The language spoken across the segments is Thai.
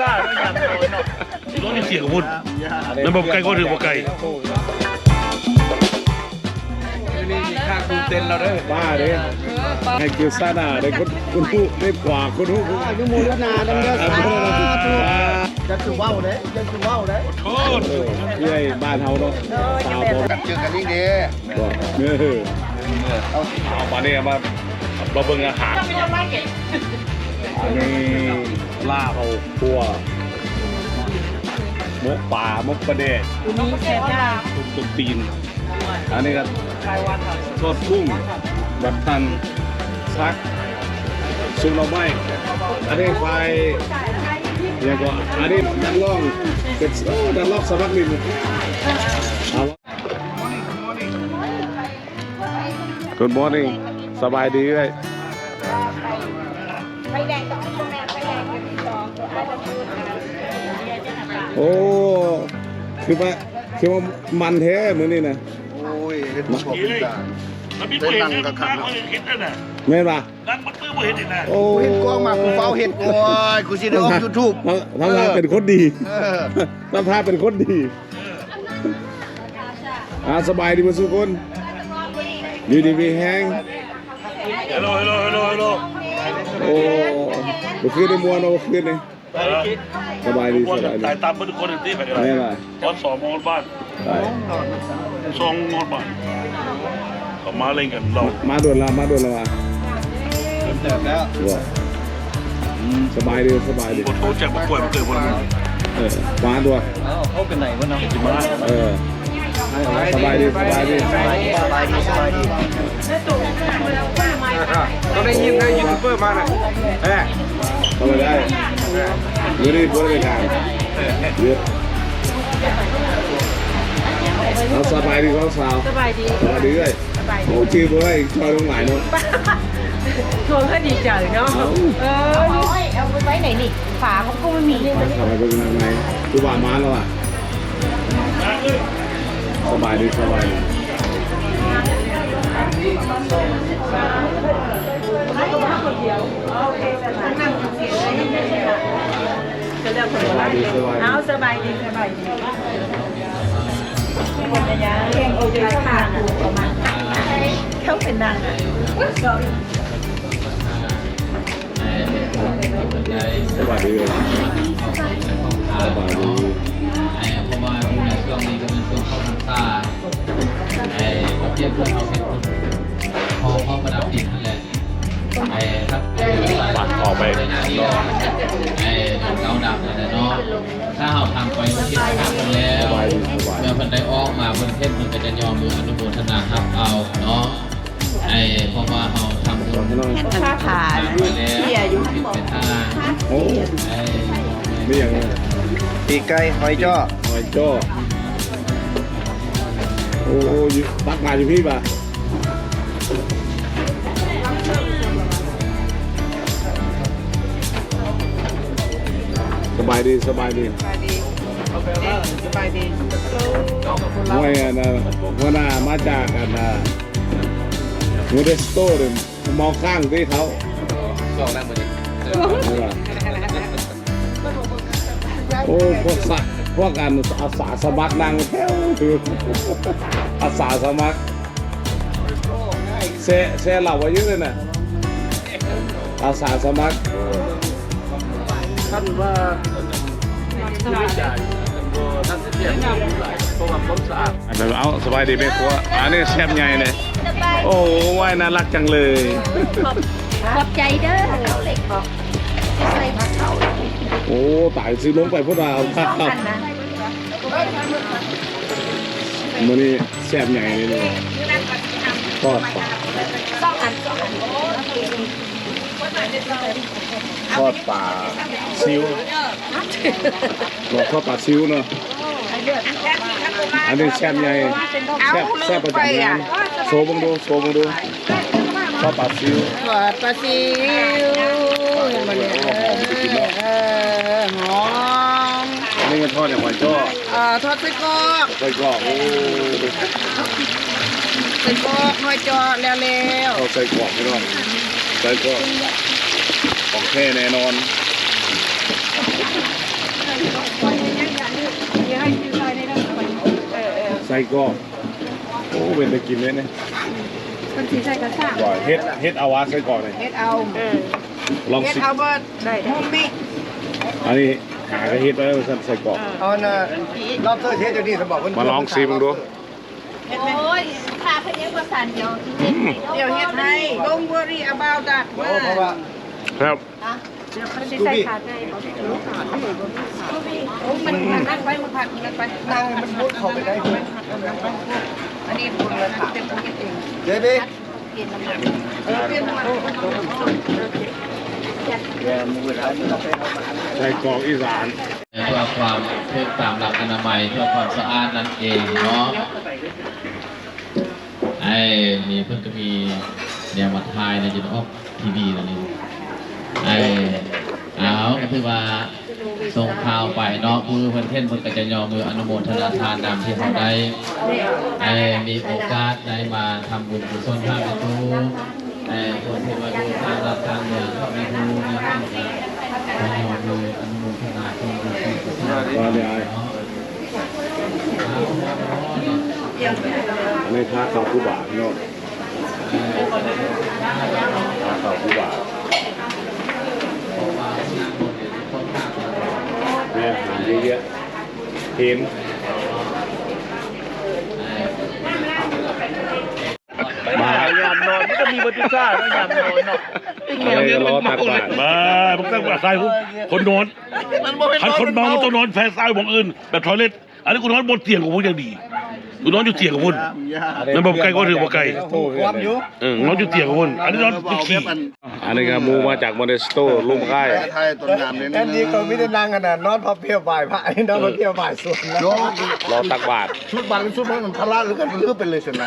ซ่าไม่อยากเอาเนาะรถนี่เสียกับพุ่นแล้วบอกไก่ก็ถือบอกไก่นี่ข้างดูเต็นเราเด้อบ้าเด้ให้กิวซาดาได้คนคนผู้ได้กว่าคนผู้อายุมูลนาดังเด้อสาธุจะคือว่าวเด้จะคือว่าวเด้โทษเออเพื่อให้บ้านเฮาเนาะสาวบ่เจอกันนี่เด้บ่เออเอาเอาปลาเนี่ยมามาเบิ่งอาหารอันนี้ ลาบเอาคั่วมกป่ามกปลาเดดมีแซ่บย่างตุ้มตุ้มตีน อันนี้ก็ทอดกุ้งบัดทันซักซุปหน่อไม้อันนี้ไฟเรียกว่าอันนี้นักร้องเป็นโอ้นักร้องสมัครนี่เอาวะ Good morning สบายดีเลยไฟแดงสองคนแม่ไฟแดง โอ้ คือว่าคือว่ามันแท้มือนี่นะโอ้ยเห็นบ่บอกเป็นตาแล้วพี่เห็นนั่งเขาเห็นนั่นน่ะแม่นปะนั่งมันตื้อบ่เห็นอีกนะโอ้กูเห็นกล้องมากูเฝ้าเห็ดโอ้ยกูสิได้ออก YouTube ทำทำงานเป็นคนดีเออทำท่าเป็นคนดีอ่าสบายดีมาสุคนอยู่ดีมีแห้งฮัลโหลฮัลโหลฮัลโหลฮัลโหลโอ้บุคืนในมวนเอาบุคืนนี่ สบายดีว่าสบายดีตายตามเพื่อนคนอื่นที่ไปกันไม่เป็นไรตอนสองโมงบ้านได้สองโมงบ้านเขามาเล่นกันเรามาด่วนละมาด่วนละมาเติบแล้วว้าอืมสบายดีสบายดีปวดโทษจากมาป่วยมาเกิดวันเออมาด่วนเขาเป็นไหนวะเนาะจิมาเออสบายดีสบายดีสบายดีสบายดีสบายดีต้องได้ยินนะยูทูบเบอร์มาน่ะเอ้ยเข้ามาได้ เดี๋ยวนี้พูดไปทางเยอะเราสบายดีเขาสาวสบายดีสบายดีเลยสบายดีโอ้ชื่อเพื่อนชอยตรงไหนเนาะโทรก็ดีใจเนาะเออเอาไว้ไหนนี่ฝาเขาก็ไม่มีมาทำอะไรเป็นยังไงคือว่ามาแล้วอะสบายดีสบายดี บายดีสบายดีสบายดีคนยะเรียงโอเคค่ะประมาณเข้าเป็นนางอะสบายดีเลยสบายดีไอ้เพราะว่าในช่วงนี้ก็เป็นช่วงเข้าพรรษาไอ้ก็เพียงเพื่อนเอาเป็นคนพอพอประดับดิน ปัดออกไปไอ้นาฬิกาไอ้เกาดับนั่นแหละเนาะถ้าเราทำไปวันที่ทำกันแล้วเมื่อมันได้ออกมาเพื่นเทศมันก็จะยอมมืออนุโมทนาครับเอาเนาะไอ้เพราะว่าเราทำบุญค่าขาไปแล้วผิดไปทางโอ้ไอ้ไม่อย่างปีกไก่หอยจ้อหอยจ้อโอ้ยตักมาอยู่พี่ป่ะ สบายดี สบายดีสบายดีมวยอันนะหัวหน้ามาจากอันนะมูเดสโต้เลยมองข้างที่เขาสองนั่งเหมือนกันโอ้พวกสักพวกอันอาสาสมัครนางแถวคืออาสาสมัครเซเซเหล่าอายุเลยนะอาสาสมัครท่านว่า สียงหลายเพราะว่าผมสะอาดอันนั้นเอาสบายดีไหมครัวอันนี้แชมป์ใหญ่เลยโอ้ว่ายน่ารักจังเลย ขอบใจเด้อเล็กบอกใส่ผักเขาโอ้ตายซื้อลงไปพวกเราครับอันนะมันนี่แชมป์ใหญ่เลยทอดปลาต้องอันต้องอัน ทอดปลาซิวบอกทอดปลาซิวเนาะอันนี้แชมป์ใหญ่แซ่บแซ่บประจำงานโชว์บังดูโชว์บังดูทอดปลาซิวทอดปลาซิวเห็นมันเนี่ยเออหอมอันนี้มันทอดอย่างหอยจ้อเอ่อทอดไส้กรอกไส้กรอกโอ้ไส้กรอกหอยจอแล้วแล้วเอาไส้กรอกไม่ต้อง ไส้กรอกของแท้แน่นอนใส่กรอกโอ้เป็นตะกินเลยเนี่ยคนสีใส่กระซ่าบ่อยเฮ็ดเฮ็ดเอาวาใส่กรอกเลยเฮ็ดเอาลองเฮ็ดสิเอาบ่ได้โฮมเมดอันนี้หาก็เฮ็ดไว้แล้วใส่กรอกเอาน่ะรอบเตอร์เทสอยู่นี่สมบอกมาลองชิมดูโอ้ยข้าเพิ่งยังประสานเดียวที่เฮ็ดให้เดี๋ยวเฮ็ดให้ Don't worry about that โอ้เพราะว่าครับ เดี๋ยวคนสิใส่ขาดให้เขาสิรู้ขาดให้บ่มีโอ้มันมันนั่งไปมันผัดมันไปนั่งมันมุดเข้าไปได้ด้วยอันนี้บุญเลยค่ะเป็นผู้เฮ็ดเองเดี๋ยวดิเปลี่ยนน้ำมันเออเปลี่ยนมาใส่กรอกอีสานเพื่อความเพื่อตามหลักอนามัยเพื่อความสะอาดนั่นเองเนาะ ไอ้นี่เพิ่งก็มีแนวมาทายในจุดออกทีวีตรงนี้ไอ้เอาก็คือว่าส่งข่าวไปเนาะมือเพิ่นเท่นเพิ่นก็จะยอมมืออนุโมทนาทานนำที่เขาได้ไอ้มีโอกาสได้มาทำบุญกุศลพระแม่ครูไอ้คนที่มาดูทางรับทางเมืองพระแม่ครูนะครับขอยอมมืออนุโมทนาทานบุญกุศลว่าเนี่ ยอันนี้ค่าข้าวผู้บาทเนาะค่าข้าวผู้บาทเนี่ยหาเยอะๆเห็นมายามนอนมันก็มีบรรยากาศนะยามนอนเนาะอะไรก็รอตักบาทมาผมตั้งว่าทรายผมคนนอนคันคนเมามันต้องนอนแพ้ทรายของอื่นแบบทอยเล็ตอันนี้กูนอนบนเตียงของผมยังดี กูนอนอยู่เตียงของคุณนั่นบอกไกลก็ถือบอกไกลความอยู่เออนอนอยู่เตียงของคุณอันนี้นอนอยู่ขี่อันนี้ก็มูมาจากมอนเตสโตลุมค่ายไทยต้นน้ำเนี่ยแอนดี้ก็ไม่ได้นั่งขนาดนอนพอเพียวบ่ายพระอันนี้นอนพอเพียวบ่ายส่วนนะโยรอตักบาทชุดบางชุดมันทะละหรือกันลือไปเลยสินะ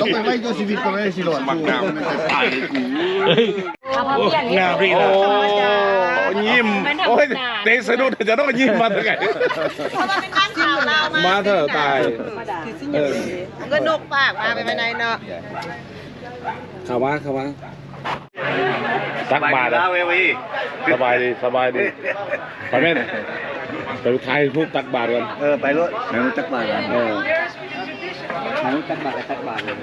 ต้องไปไว้โยชีวิตก็ไม่ได้สิหลอดบักน้ำไม่ได้ตาย เลยกูเฮ้ยโอ้งามดีโอ้นะยิ้มโอ้ยเตะสะดุดจะต้องยิ้มมาตั้งไงเพราะว่าเป็นนักข่าวเรามามาเถอะตายเออก็นกปากมาไปไปไหนเนาะเข้ามาเข้ามาตักบาทอะสบายดีสบายดีไปแม่นไปไทยพวกตักบาทกันเออไปรถไหนรู้จักบาทไหนเออรู้จักบาทกับจักบาทเลย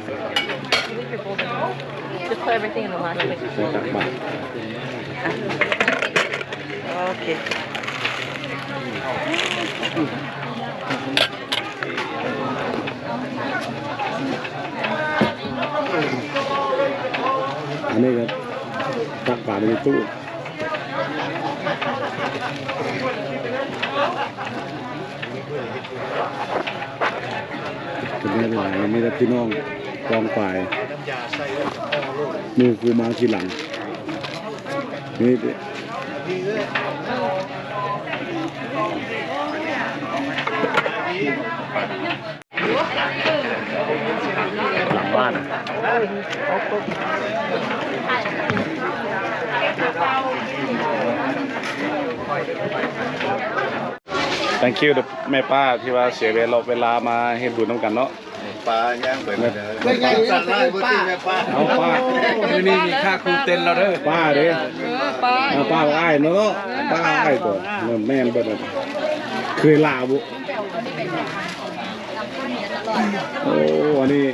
Just put everything in the last place. ไปตักบาท Okay. อันนี้ก็ตักบาทในตู้เป็นไงเป็นไงมีแต่พี่น้องกองฝ่าย มือกูมาทีหลัง นี่หลังบ้านอะ thank you แม่ป้าที่ว่าเสียเวลาเวลามาเฮ็ดบุญน้ำกันเนาะ ปลาย่างเปิดเลยเป็นไงสั่นไล่บุตรแม่ป้าเอาป้าอยู่นี่มีค่าครูเต็นเราเด้อป้าเด้อเอาป้าอ้ายเนาะป้าอ้ายตัวแม่นบ่ได้เคยลาบุโอ้อันนี้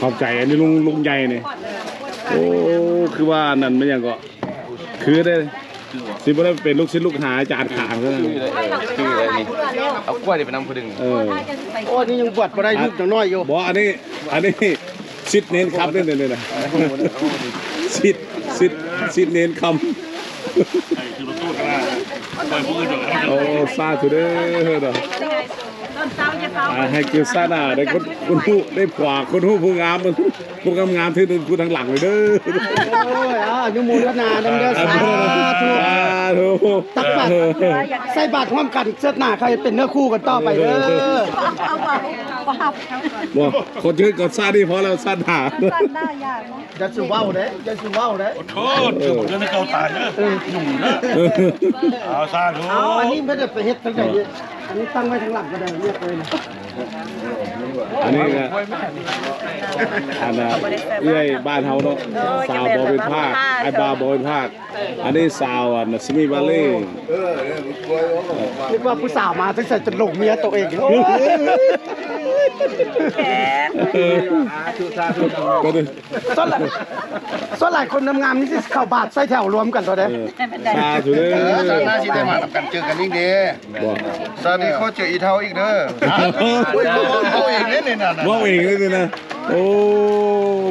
ขอบใจอันนี้ลุงลุงใหญ่นี่โอ้คือว่านั่นมันยังก็คือได้ สิบ่ได้เป็นลูกศิษย์ลูกหาอาจารย์ขางซะนะคืออะไรนี่เอากล้วยไปนำคนดึงเออโอ้นี่ยังบวชมาได้ยุบจังน้อยอยู่บอกอันนี้อันนี้ซิดเน้นคำนี่เลยนะซิดซิดซิดเน้นคไอ้คือรถตู้ข้างหน้าปล่อยผู้อื่นเถอะำโอ้ซาธุเด้อเด้อ อ่าให้เกียรติซาหน้าได้คนคนผู้ได้ขวาคนผู้ผู้งามมันผู้งามงามที่ผู้ทางหลังเลยเด้อ โอ้ยอะอนุโมทนาดังเด้อสาธุ สาธุตักบาตรใส่บาตรพร้อมกันเสื้อหน้าใครเป็นเนื้อคู่กันต่อไปเด้อบอกคนชื่อก็ซาดีพอแล้วซาหน้าจะสิว้าวเด้จะสิว้าวเด้โทษคือผมเรื่องไม่เก่าตายเนอะหนุ่มเนอะเอาซาธุเอาอันนี้ไม่ได้ไปเฮ็ดตั้งแต่อันนี้ตั้งไว้ทางหลังก็ได้เรียกเลยนะอันนี้ก็อันน่ะเอื้อยบ้านเฮาเนาะสาวบ่เป็นภาคไอ้บาวบ่เป็นภาคอันนี้สาวอันน่ะซิมีบาเล่นึกว่าผู้สาวมาตั้งแต่จะหลงเมียตัวเองโอ้ยเออ ก็ดิส่วนหลายส่วนหลายคนงามๆนี่สิเข้าบาทใส่แถวรวมกันตัวเด้เออชาสุดเลยเออชาติหน้าสิได้มาทำกันเจอกันอีกเด้บอกตอนนี้เขาเจออีเทาอีกเด้อเขาเองเนี่ยนี่น่ะว่าเองเลยนี่นะโอ้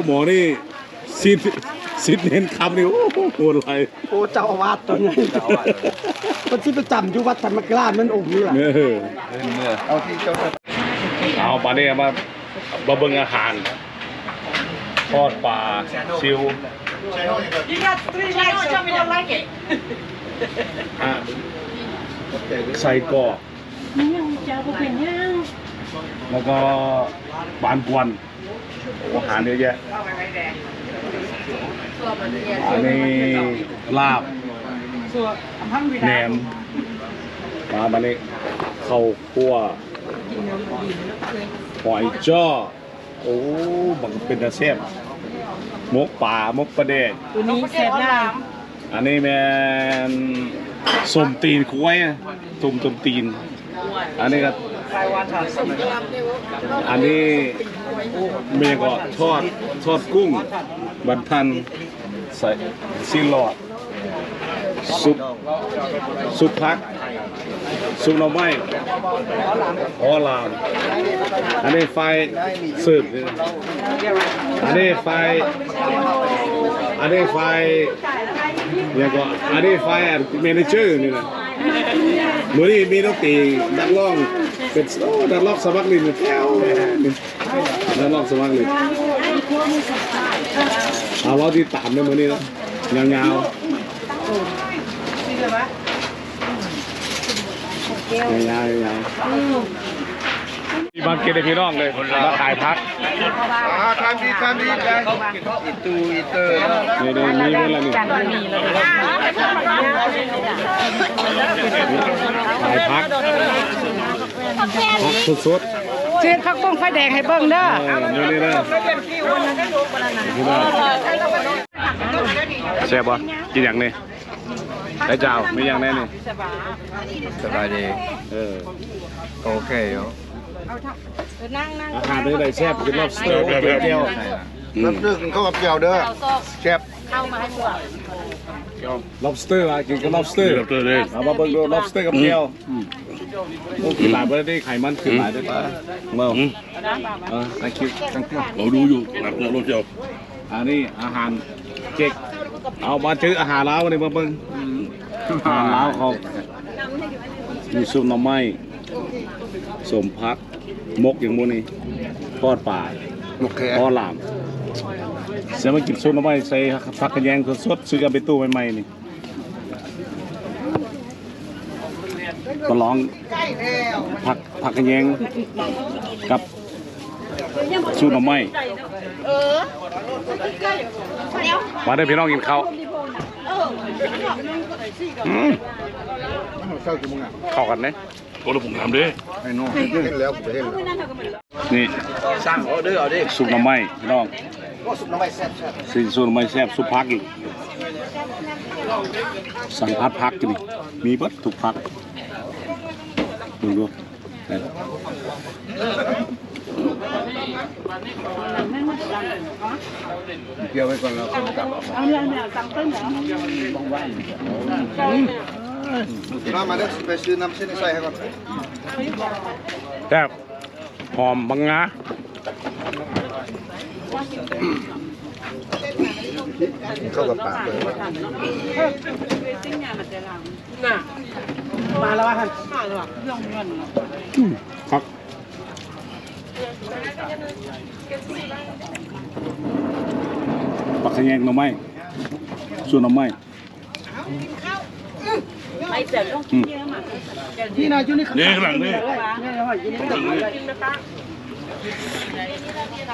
หมอนี่ซิดซิดเน้นคำนี่โอ้โหโหดไรโอ้เจ้าอาวาสตัวนี้คนที่ประจำอยู่วัดธรรมกราชมันองค์นี่แหละเออเอาที่เจ้าเอาปลาเนี่ยมา บะเบิงอาหารทอดปลาซิวอะใส่กรอกแล้วก็บานกวนโอ้อาหารเยอะแยะ อันนี้ลาบแหนมมาบันนี้ข้าวคั่วหอยจ้อ โอ้บังเป็นตาเซฟมกป่ามกประเดดตัวนี้เสร็จแล้วอันนี้แมนสมตีนคุ้ยอะสมสมตีน อันนี้ก็อันนี้เมย์ก็ทอดทอดกุ้ง บันทันใส่ซีลอดซุปซุปพัก ซุปหน่อไม้ออลาม อันนี้ไฟสืบอันนี้ไฟ อันนี้ไฟเนี่ยก็อันนี้ไฟเมนเจอร์นี่นะมือนี้มีน้องตีนักร้องเป็นโอ้นักร้องสมัครลินแก้วนักร้องสมัครลินเอาเราที่ตามในมือนี้นะยาวๆ ยาวๆยาวๆมีบางเกตพี่น้องเลยมาขายพักอ่าทำดีทำดีกันอีตูอีเตอร์นี่นี่มีเวลานี่ขายพักพักสดเช็ดผักบุ้งไฟแดงให้เบิ่งเด้อๆเออนี่นี่นะพี่น้องแซ่บปะกินอย่างนี้ ได้เจ้ามีอย่างแน่นี่สบายดีเออโอเคอยู่อาหารเป็นไรแซ่บกิน lobster กับเจียวน้ำดึกเข้ากับเจียวเด้อแซ่บ lobster อะกินกับ lobster เดือดเตอร์เลยเอามาเบิ่งดู lobster กับเจียวโอ้กินหลายประเทศไขมันขึ้นหลายด้วยเมื่ออืมเออ thank you thank you เราดูอยู่หนักเนื้อรถเจ้าอันนี้อาหารเจ๊กเอามาซื้ออาหารลาวนี่มาเบิ่ง อาหารลาวเขามีซุปหน่อไม้สมพัก มกอย่างมูนี่ทอดป่าโอเคทอดหลามเสียมากินซุปหน่อไม้ใส่ผักกระแยงสดๆซื้อกันไปตู้ใหม่ๆนี่ก็ลองผักผักกระแยงกับซุปหน่อไม้มาได้พี่น้องกินข้าว อืมเข้ากี่โมงอะเข้ากันเนี่ยก็เราผมถามดิไอ้น้องเห็นแล้วผมเห็นแล้วนี่สร้างออเดอร์เอาดิซุปหน่อไม้พี่น้องก็สุกน้ำใบแซ่บแซ่บสิซุปหน่อไม้แซ่บซุปพักอีกสั่งพัดพักกินนี่มีเบิดถูกพักดูดูนี่ เกี่ยวไว้ก่อนแล้วกลับเอามาเด้อไปซื้อน้ำเส้นใส่ให้ก่อนแซ่บหอมบังงาเข้ากับปากเลยมาแล้วฮะอืมครับ ปักขะแยงหน่อไม้ส่วนหน่อไม้อืมพี่นายจุนี่นี่ข้างหลังนี่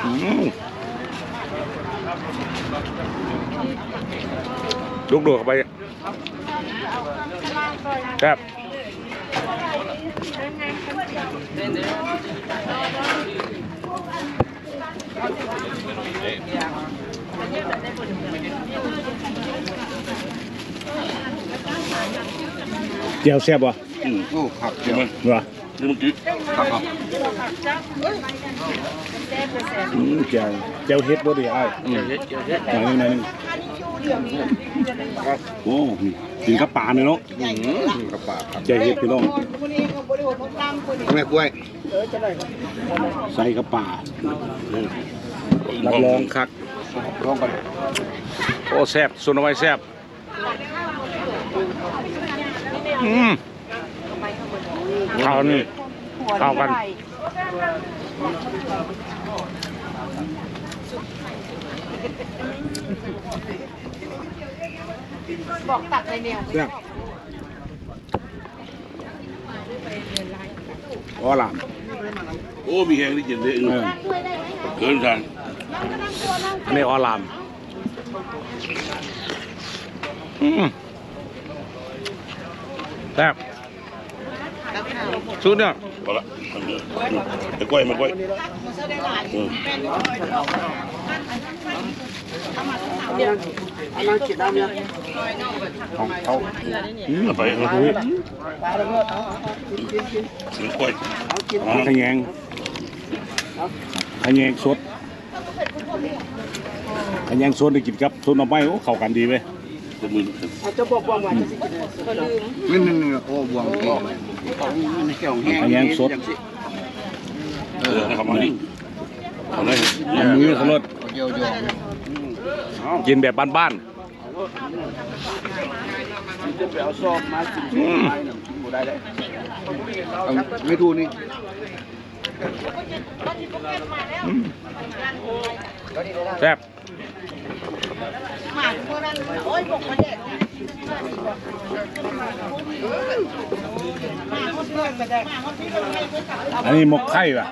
อืมลูกโดดเข้าไปแซ่บ เจียวแซ่บบ่โอ้ผักเห็นไหมเหรอนี่เมื่อกี้อืมเจียวเจียวเฮ็ดบ่ดีอ้ายหน่อยหนึงหน่อยหนึง โอ้กินกับปลาเนี่ยเนาะกระป๋าครับเจียวเฮ็ดพี่น้องแม่กล้วยใส่กับปลารับรองคักลองกันโอ้แซ่บส่วนเอาไว้แซ่บอืมข้าวนี่ข้าวกัน บอกตัดในแนวแซ่บอ๋อหลามโอ้มีแหงที่เย็นเลยเออเกินกันอันนี้อ๋อหลามอืมแซ่บสุดเนี่ยพอละไอ้กล้วยมันกล้วยอื มของเขาอืมเอาไปเอาไปมันกล้วยขยงขยงสดขยงสดได้กินกับสดหน้ำไม้โอ้เข้ากันดีเว้ยตัวมือนี่นี่นี่โอ้บวงเก่งเกี่ยวแห้งขยงสดเออนะครับมาดิเอาเลยมือเขาลดเกี่ยวโยง กินแบบบ้านเอาไม่ถูกนี่ๆแซ่บหมาพวกนั้นโอ้ยบอกมาเด็ดอันนี้หมกไข่ป่ะ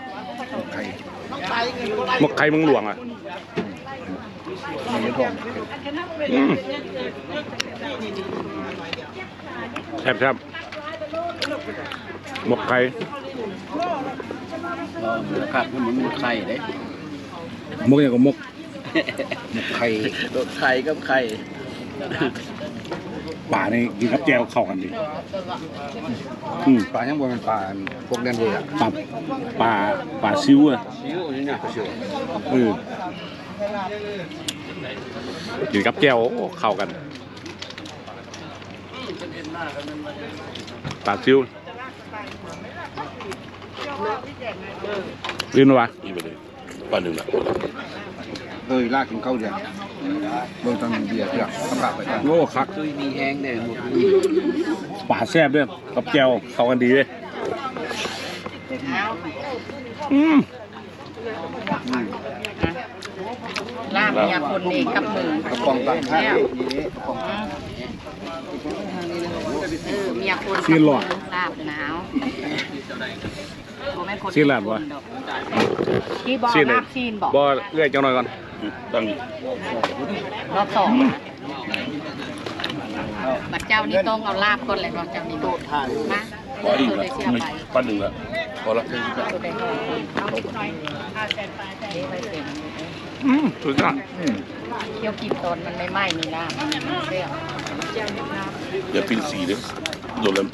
หมกไข่เมึงหลวงอะ อืมแซ่บแซ่บหมกไข่ครับมันมันไข่เด้หมกอย่างกับหมกไข่ตัวไข่กับไข่ป่านี่กินกับแจวเข้ากันดีอืมปลายังบนเป็นปลาพวกแดนเวอร์ปลาป่าป่าซิวอะชิวนี่เนี่ยชิวเออ กินกับแจวโอ้เข้ากันป่าซิวลื่นวะนี่ไปเลยป้าหนึ่งละเอ้ยลากกินข้าวเดียวเบิ่งตอนเบียร์เถื่อนกำลับไปกันโง่คักตุยมีแห้งเด้หมดป่าแซ่บด้วยกับแจวเข้ากันดีเลยอืม ลาบเนี่ยคนเองกับมือกระป๋องตังข้าวเออเมียคนซีนหลอดลาบหนาวบ่แม่นคนซีนหลอดวะที่บอกซีนเลยลาบซีนบอกบ่เลื่อยจังหน่อยก่อนตั้งนี่รอบสองนะบัดเจ้านี่ต้องเอาลาบก่อนเลยรอบเจ้านี่โดดผ่านนะป้าหนึ่งตัวละได้เสียไปป้าหนึ่งละพอละตัวได้ห่อเอาหน่อยเอาแสนไปแสนไปเต็ม อืมสุดยอดเคี่ยวกินตอนมันไม่ไหม้นี่ลาบเสียเดี๋ยวปีนสีเด้อโดนแล้ว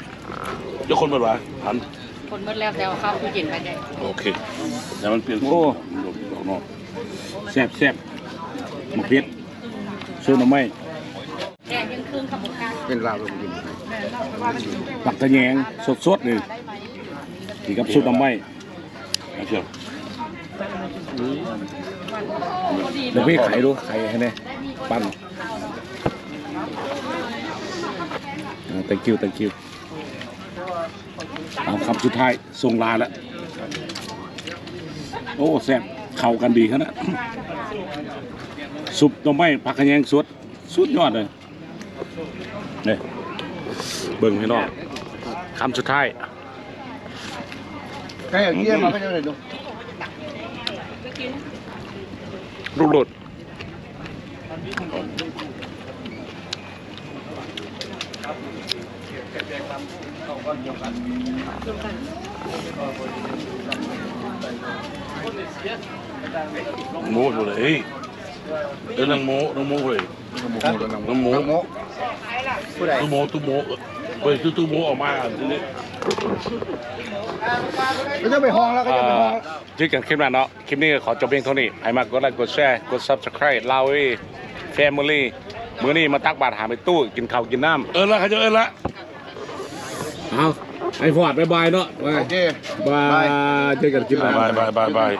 เดี๋ยวคนมาว่าหันคนเมื่อแล้วแต่เอาเข้าตู้เย็นไปได้โอเคเดี๋ยวมันเปลี่ยนโอ้โดนข้างนอกแซ่บแซ่บมะเขือซื้อหน่อไม้แกงยังครึ่งขบวนการเป็นลาวลงดินปักตะแยงสดๆเลยกินกับซุปหน่อไม้เอาเชื่อ เดี๋ยวพี่ไข่ดูไข่ให้แน่ปั้นอ่า thank you thank you เอาคำสุดท้ายส่งลาแล้วโอ้แซ่บเข้ากันดีขนาดซุปหน่อไม้ผักขะแยงสดสุดยอดเลยเนี่ยเบิ่งให้น้องคำสุดท้ายใครเอาเยี่ยมมาก็จะได้ดูลูกโดดโม้อยู่เลยดิ นนังโม้นังโม้เลยนังโม้โมผู้ใดตู้โม้ตู้โม้ เฮ้ยตู้ตู้โม้ออกมาทีนี้ก็จะไปห้องแล้วก็จะไปห้องยึดกันคลิปนั้นเนาะ คลิปนี้ก็ขอจบเพียงเท่านี้ให้มากกดไลค์กดแชร์ กด subscribe ลาวีแฟมิลี่มื้อนี้มาตักบาตรหาไปตู้ กินข้าวกินน้ำเออละเขาจะเออละเอาไอ้ฟอดบายบายเนาะโอเคบายเจอกันคลิปหน้าบายบายบายบาย